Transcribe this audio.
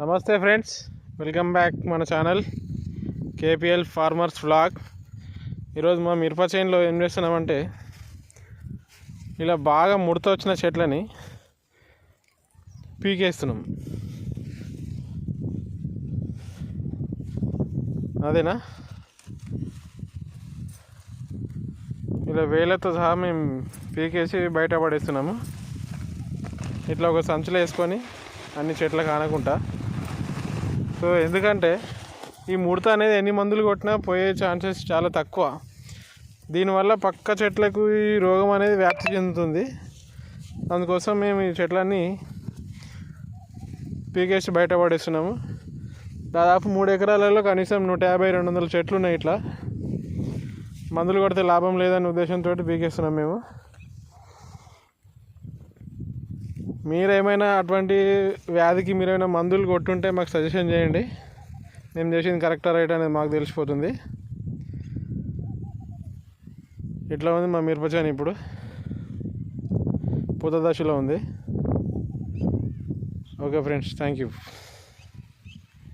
నమస్తే friends welcome back మన channel KPL farmers vlog. ఈరోజు మా మిరప చేనులో ఏం చేస్తున్నామంటే ఇలా బాగా ముడత వచ్చిన చెట్లని పీకేస్తున్నాం. అదేనా? ఇలా వేలతో సహా మేము పీకేసి బయట పడేస్తున్నాము. ఇట్లా ఒక సంచులో వేసుకొని అన్ని చెట్లకు ఆనకుంటా. సో ఎందుకంటే ఈ ముడత అనేది ఎన్ని మందులు కొట్టినా పోయే ఛాన్సెస్ చాలా తక్కువ. దీనివల్ల పక్క చెట్లకు ఈ రోగం అనేది వ్యాప్తి చెందుతుంది. అందుకోసం మేము ఈ చెట్లన్నీ పీకేసి బయటపడేస్తున్నాము దాదాపు మూడు ఎకరాలలో కనీసం నూట యాభై రెండు వందల చెట్లు ఉన్నాయి ఇట్లా. మందులు కొడితే లాభం లేదనే ఉద్దేశంతో పీకేస్తున్నాం మేము. మీరేమైనా అటువంటి వ్యాధికి మీరేమైనా మందులు కొట్టుంటే మాకు సజెషన్ చేయండి. మేము చేసింది కరెక్టా రైట్ అనేది మాకు తెలిసిపోతుంది. ఇట్లా ఉంది మా మిరపచాని ఇప్పుడు. పూత దశలో ఉంది. Okay friends thank you